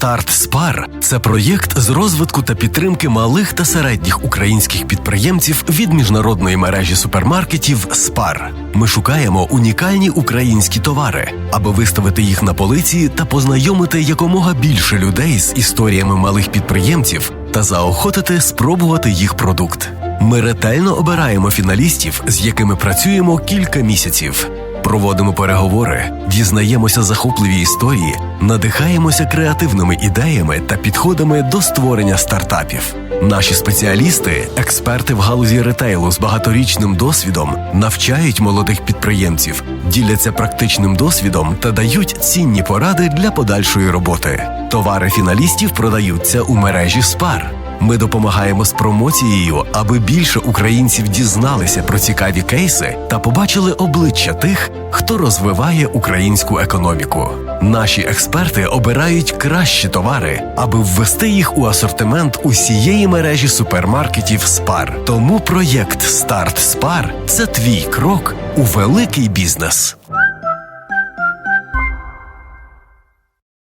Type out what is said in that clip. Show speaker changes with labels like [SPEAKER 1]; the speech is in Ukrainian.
[SPEAKER 1] Старт Спар це проєкт з розвитку та підтримки малих та середніх українських підприємців від міжнародної мережі супермаркетів Спар. Ми шукаємо унікальні українські товари, аби виставити їх на полиці та познайомити якомога більше людей з історіями малих підприємців та заохотити спробувати їх продукт. Ми ретельно обираємо фіналістів, з якими працюємо кілька місяців. Проводимо переговори, дізнаємося захопливі історії, надихаємося креативними ідеями та підходами до створення стартапів. Наші спеціалісти, експерти в галузі ретейлу з багаторічним досвідом, навчають молодих підприємців, діляться практичним досвідом та дають цінні поради для подальшої роботи. Товари фіналістів продаються у мережі Спар. Ми допомагаємо з промоцією, аби більше українців дізналися про цікаві кейси та побачили обличчя тих, хто розвиває українську економіку. Наші експерти обирають кращі товари, аби ввести їх у асортимент усієї мережі супермаркетів Спар. Тому проєкт Старт Спар це твій крок у великий бізнес.